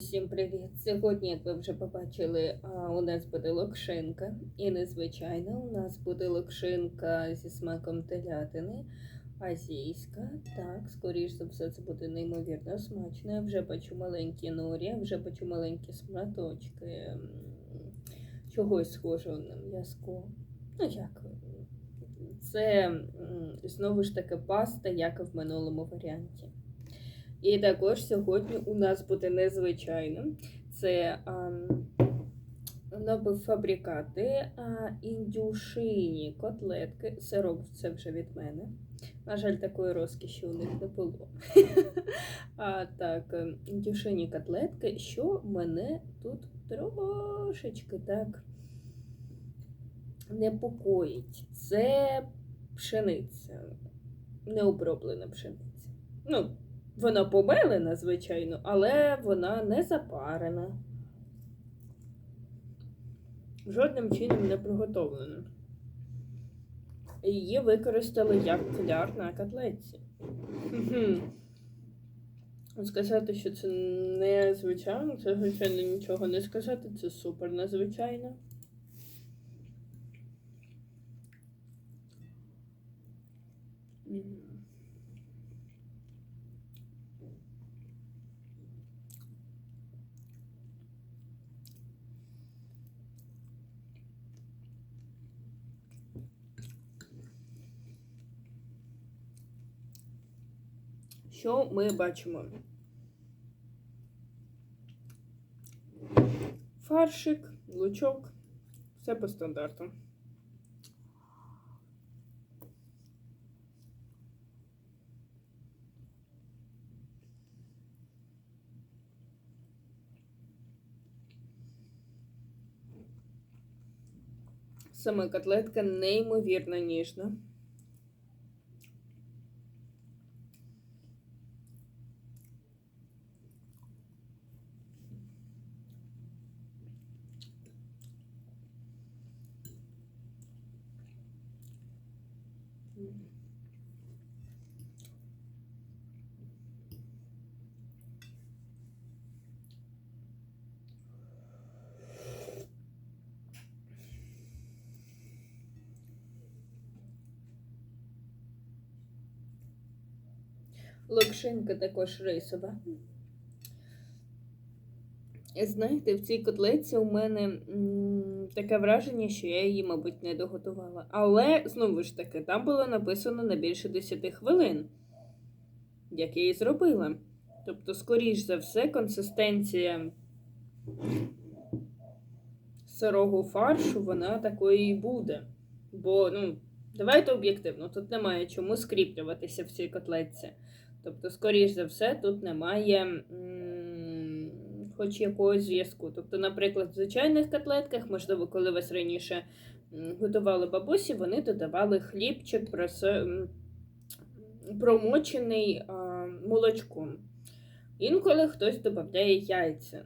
Всім привіт! Сьогодні, як ви вже побачили, у нас буде локшинка. І незвичайно, у нас буде локшинка зі смаком телятини, азійська. Так, скоріш за все, це буде неймовірно смачно. Я вже бачу маленькі норі, вже бачу маленькі сматочки чогось схожого на м'язко. Ну як? Це знову ж таки паста, як і в минулому варіанті. І також сьогодні у нас буде незвичайно. Це а, напівфабрикати, а, індюшині котлетки. Сирок це вже від мене. На жаль, такої розкіші у них не було. А так, е, індюшині котлетки, що мене тут трошечки так непокоїть. Це пшениця, необроблена пшениця. Ну, вона помелена, звичайно, але вона не запарена. Жодним чином не приготовлена. Її використали як кляр на котлетці. Сказати, що це незвичайно, це, звичайно, нічого не сказати, це супер незвичайно. М. Що ми бачимо? Фаршик, лучок, все по стандарту. Саме котлетка неймовірно ніжна. Локшинка також рисова. Знаєте, в цій котлетці у мене таке враження, що я її, мабуть, не доготувала. Але, знову ж таки, там було написано на більше 10 хвилин, як я її зробила. Тобто, скоріш за все, консистенція сирого фаршу, вона такою і буде. Бо, ну, давайте об'єктивно, тут немає чому скріплюватися в цій котлетці. Тобто, скоріш за все, тут немає хоч якогось зв'язку. Тобто, наприклад, в звичайних котлетках, можливо, коли вас раніше готували бабусі, вони додавали хлібчик промочений молочком. Інколи хтось додає яйця.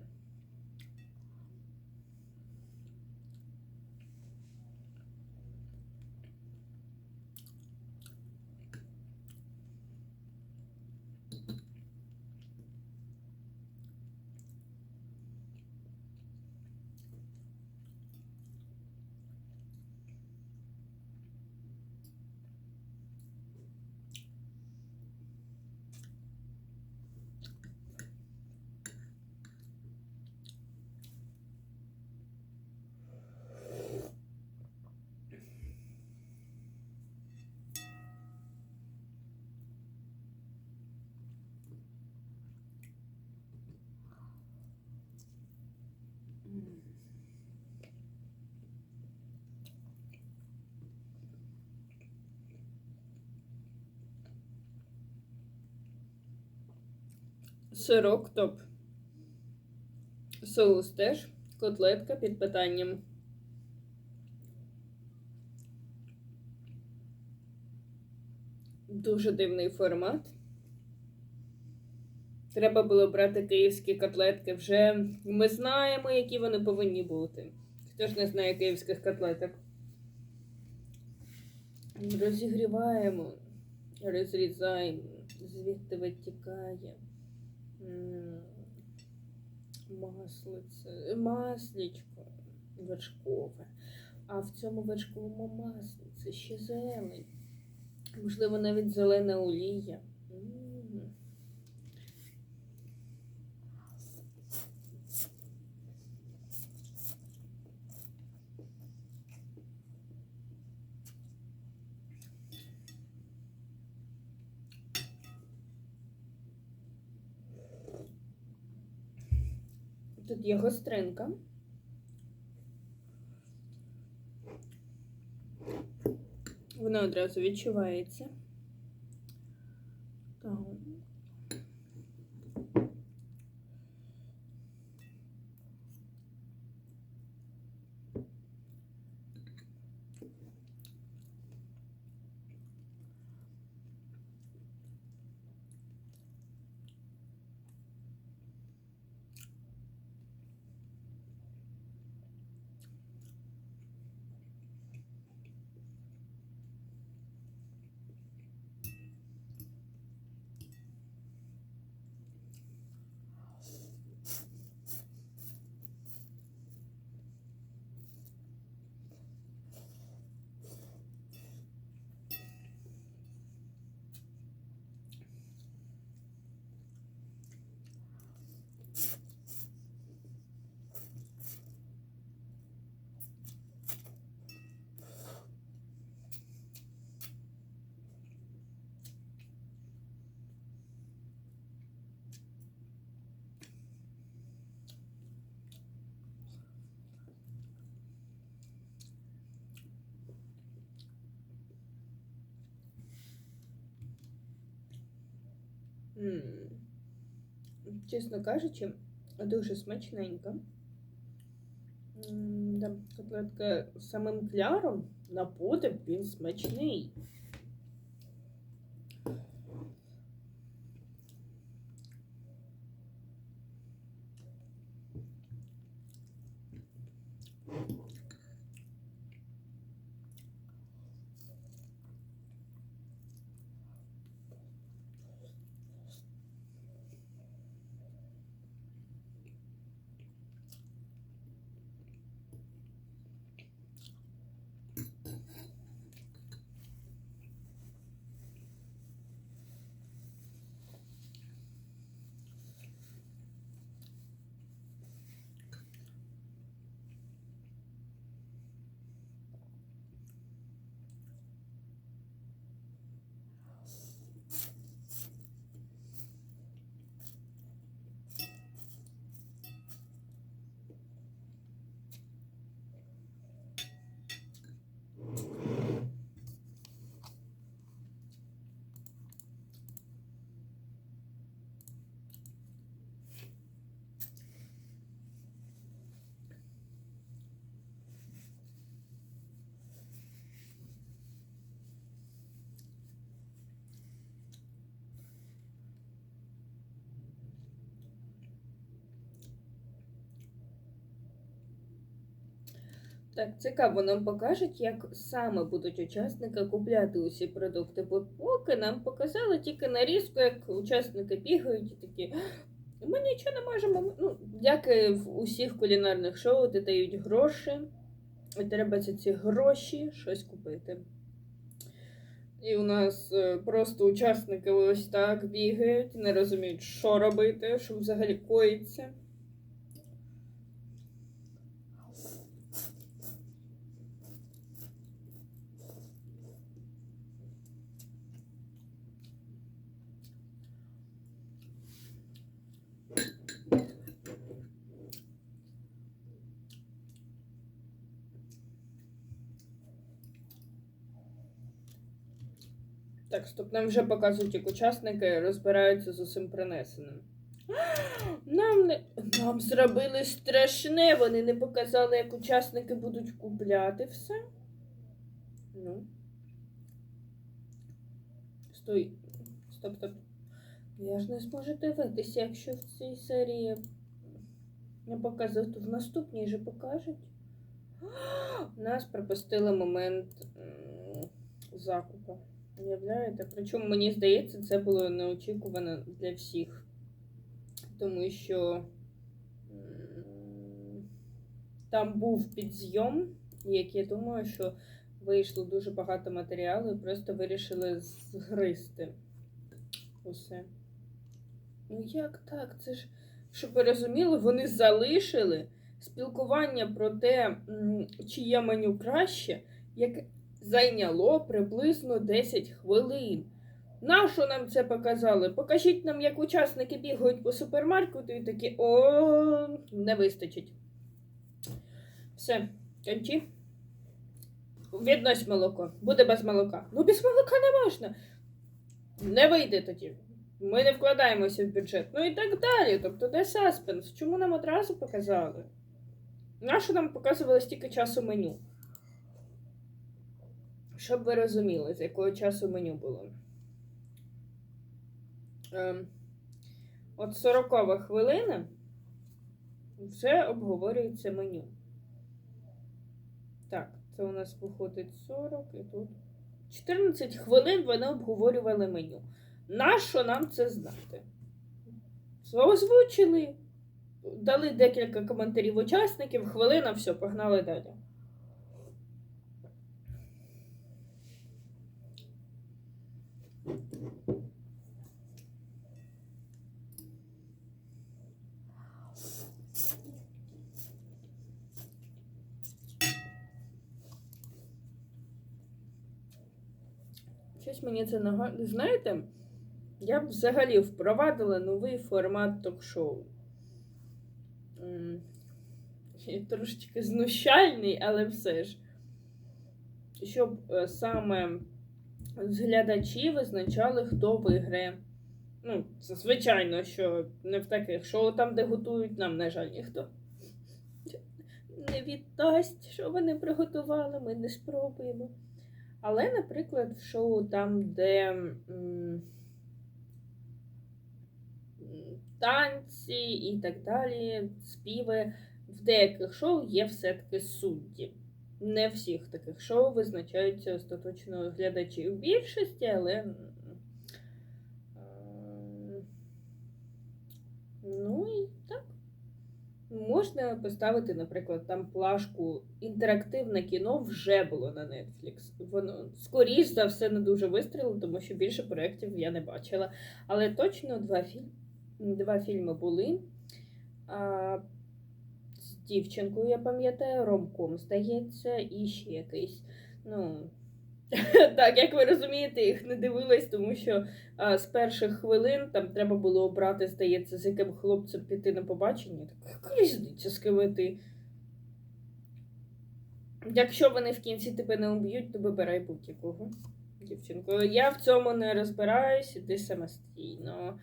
Сирок топ. Соус теж. Котлетка під питанням. Дуже дивний формат. Треба було брати київські котлетки вже. Ми знаємо, які вони повинні бути. Хто ж не знає київських котлеток? Розігріваємо, розрізаємо, звідти витікає. Маслице, маслічко вершкове. А в цьому вершковому маслі це ще зелень. Можливо, навіть зелена олія. М. Є гостринка. Вона одразу відчувається. Так. Чесно кажучи, дуже смачненька. Котлетка самим кляром на подив він смачний. Так, цікаво, нам покажуть, як саме будуть учасники купляти усі продукти. Бо поки нам показали тільки нарізку, як учасники бігають і такі. Ми нічого не можемо. Ну, як і в усіх кулінарних шоу, де дають гроші, і треба за ці гроші щось купити. І у нас е, просто учасники ось так бігають, не розуміють, що робити, що взагалі коїться. Стоп, нам вже показують, як учасники розбираються з усім принесеним. Нам не нам зробили страшне, вони не показали, як учасники будуть купляти все. Ну. Стой. Стоп, стоп. Я ж не зможу дивитися, якщо в цій серії не показують, то в наступній же покажуть. Нас пропустили момент закупу. Уявляєте? Причому мені здається, це було неочікувано для всіх. Тому що Там був підзйом, як я думаю, що вийшло дуже багато матеріалу і просто вирішили згризти усе. Ну як так? Це ж, щоб ви розуміли, вони залишили спілкування про те, чиє меню краще, яке зайняло приблизно 10 хвилин. Нащо нам це показали? Покажіть нам, як учасники бігають по супермаркету і такі о, не вистачить. Все, кончи. Віднось молоко. Буде без молока. Ну, без молока не можна. Не вийде тоді. Ми не вкладаємося в бюджет. Ну і так далі. Тобто, де саспенс? Чому нам одразу показали? Нащо нам показували стільки часу меню? Щоб ви розуміли, з якого часу меню було. Ем, от 40 хвилина вже обговорюється меню. Так, це у нас виходить 40 і тут. 14 хвилин вони обговорювали меню. Нащо нам це знати? Озвучили, дали декілька коментарів учасників, хвилина, все, погнали далі. Щось мені це нагадує. Знаєте, я б взагалі впровадила новий формат ток-шоу. Трошечки знущальний, але все ж. Щоб е, саме глядачі визначали, хто виграє. Ну, це звичайно, що не в таких шоу, там, де готують, нам, на жаль, ніхто не віддасть, що вони приготували, ми не спробуємо. Але, наприклад, в шоу там, де танці і так далі, співи, в деяких шоу є все-таки судді. Не всіх таких шоу визначаються остаточно глядачі в більшості, але. м, ем, Ну і так. Можна поставити, наприклад, там плашку інтерактивне кіно вже було на Netflix. Воно скоріш за все не дуже вистрілило, тому що більше проєктів я не бачила. Але точно два, фільм, два фільми були. А, з дівчинкою, я пам'ятаю, ромком здається, і ще якийсь. Ну, так, як ви розумієте, їх не дивилась, тому що а, з перших хвилин там треба було обрати, здається, з яким хлопцем піти на побачення. Так, різниця, з ким іти? Якщо вони в кінці тебе не уб'ють, то вибирай будь-якого. Дівчинко, я в цьому не розбираюсь, іди самостійно.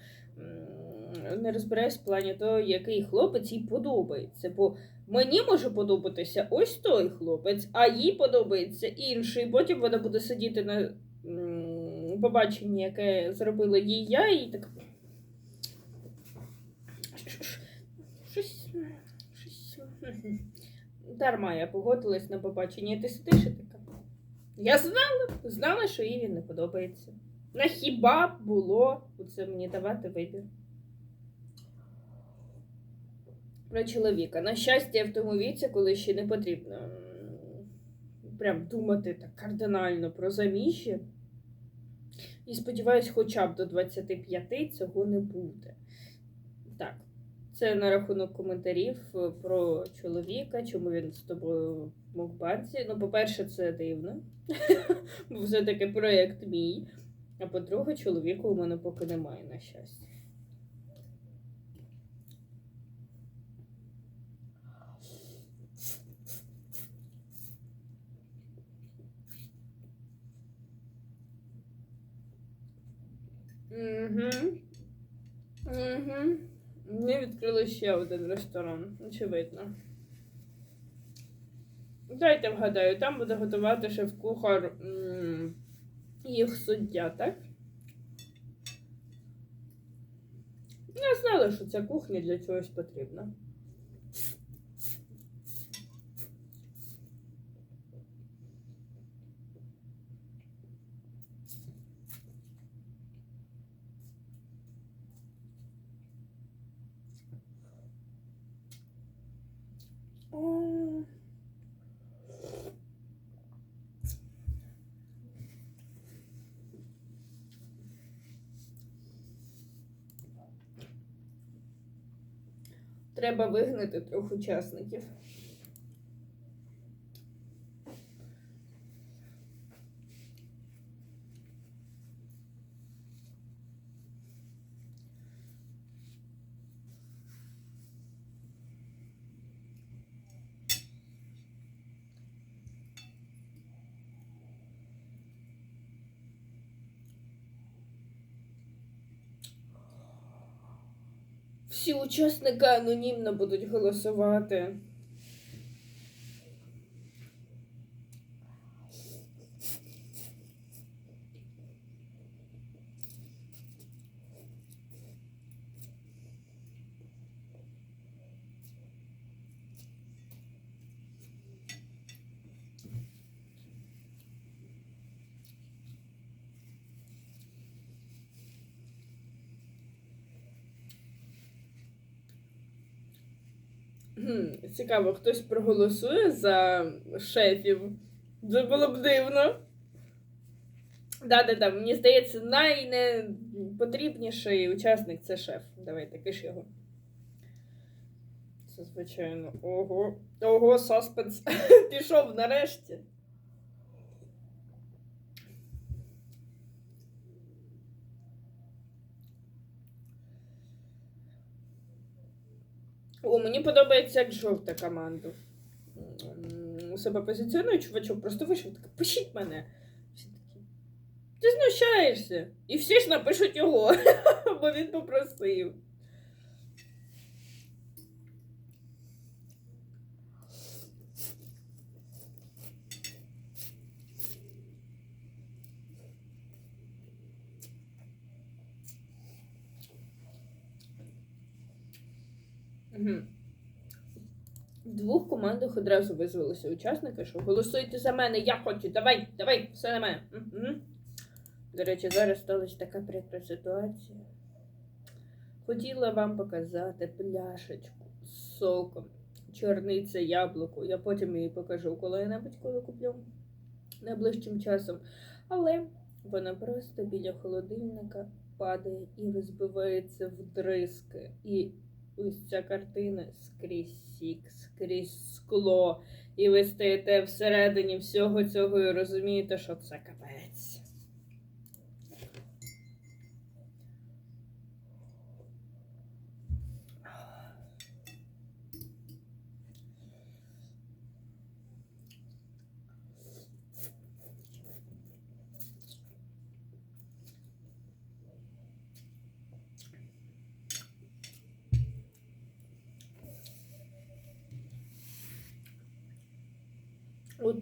Не розбираюсь в плані того, який хлопець їй подобається. Бо мені може подобатися ось той хлопець, а їй подобається інший. Потім вона буде сидіти на побаченні, яке зробила їй я, і так. Щось. Дарма я погодилась на побачення, і ти сидиш і така. Я знала, знала, що їй він не подобається. На хіба було це мені давати вибір? Про чоловіка. На щастя, я в тому віці, коли ще не потрібно прям думати так кардинально про заміжжя. І сподіваюсь, хоча б до 25 цього не буде. Так, це на рахунок коментарів е, про чоловіка, чому він з тобою в мукбанці. Ну, по-перше, це дивно, бо все-таки проєкт мій. А по-друге, чоловіка у мене поки немає, на щастя. Угу. Угу. Ми відкрили ще один ресторан, очевидно. Дайте вгадаю, там буде готувати шеф-кухар їх суддя, так? Я знала, що ця кухня для чогось потрібна. О, Треба вигнати трьох учасників. Всі учасники анонімно будуть голосувати. Цікаво, хтось проголосує за шефів. Це було б дивно. Да-да-да, мені здається, найнепотрібніший учасник це шеф. Давайте, киш його. Це звичайно. Ого. Ого, саспенс пішов нарешті. О, мені подобається, як жовта команда. У себе позиціонує чувачок, просто вийшов так, пишіть мене. Ти знущаєшся. І всі ж напишуть його, бо він попросив. Угу. В двох командах одразу визвалися учасники, що голосуйте за мене, я хочу, давай, давай, все на мене. Мгм. До речі, зараз сталася така прикра ситуація. Хотіла вам показати пляшечку з соком, чорниця яблуко. Я потім її покажу коли-небудь, коли куплю найближчим часом. Але вона просто біля холодильника падає і розбивається в дризки. І ось ця картина скрізь сік, скрізь скло. І ви стоїте всередині всього цього і розумієте, що це капець.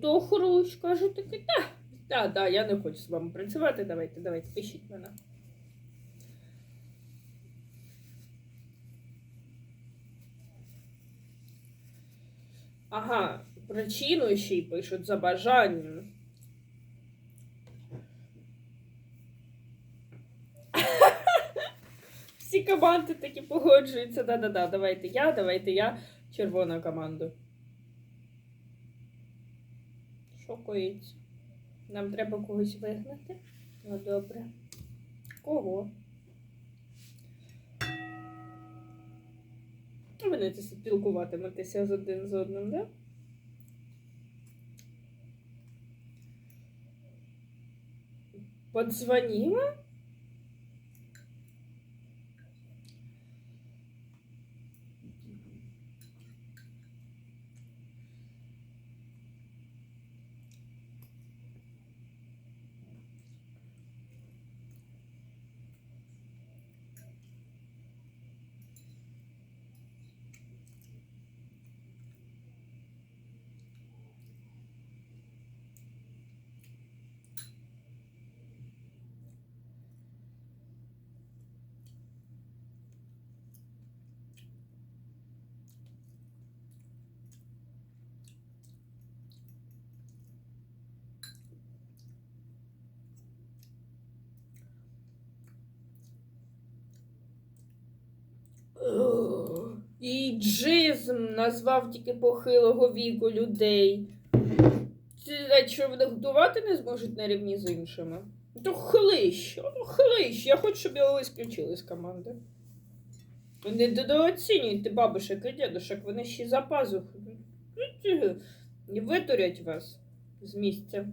Ото хрущ каже таки, та, та, да, я не хочу з вами працювати. Давайте, давайте, пишіть мене. Ага, причину ще й пишуть за бажанням. Всі команди такі погоджуються. Да-да-да, давайте я, давайте я. Червона команда. Що коїться? Нам треба когось вигнати. Ну добре. Кого? Ви це спілкуватиметеся з один з одним, да? Подзвоніла? І джизм назвав тільки похилого віку людей. Це що вони годувати не зможуть на рівні з іншими? То хлищ, ну хлищ. Я хочу, щоб його ісключили з команди. Не недооцінюйте бабушек і дідушек, вони ще за пазуху. І витурять вас з місця.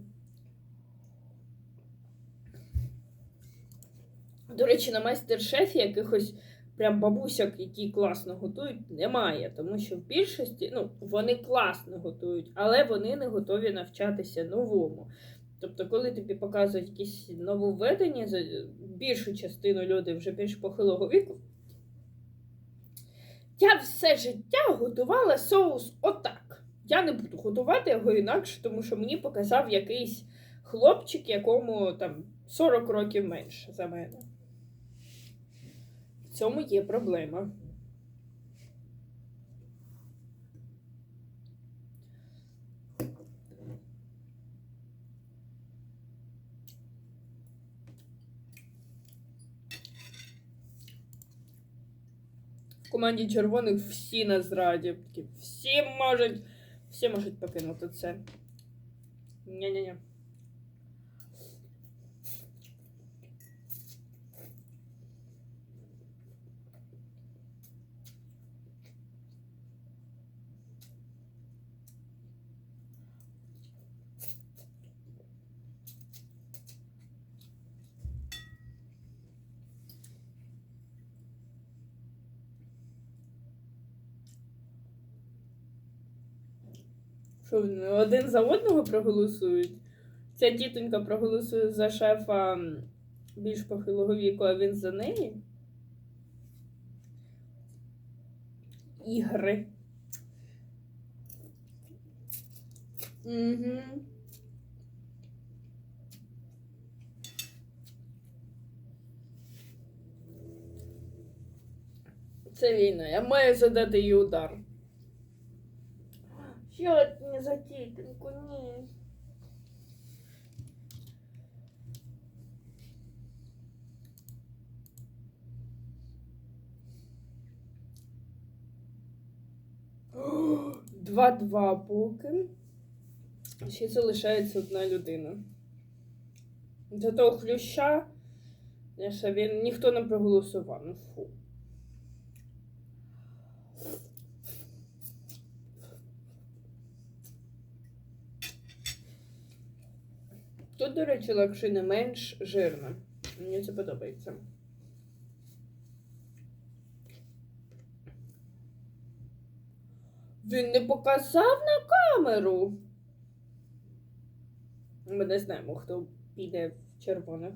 До речі, на майстер-шефі якихось прям бабусяк, які класно готують, немає. Тому що в більшості, ну, вони класно готують, але вони не готові навчатися новому. Тобто, коли тобі показують якісь нововведення, більшу частину людей вже більш похилого віку. Я все життя готувала соус отак. Я не буду готувати його інакше, тому що мені показав якийсь хлопчик, якому там 40 років менше за мене. В цьому є проблема. В команді червоних всі на зраді. Всі можуть, всі можуть покинути це. Ні-ні-ні. Що один за одного проголосують? Ця тітонька проголосує за шефа більш похилого віку, а він за неї? Ігри. Угу. Це війна. Я маю задати їй удар. Ще не за тітоньку, ні. Два-два поки. Ще залишається одна людина. До того хлюща, що він ніхто не проголосував. Ну фу. Тут, до речі, лакшина менш жирна. Мені це подобається. Він не показав на камеру. Ми не знаємо, хто піде в червоних.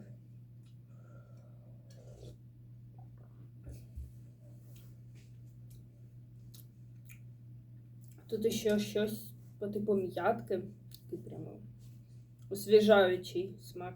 Тут ще щось по типу м'ятки. Прямо освіжаючий смак.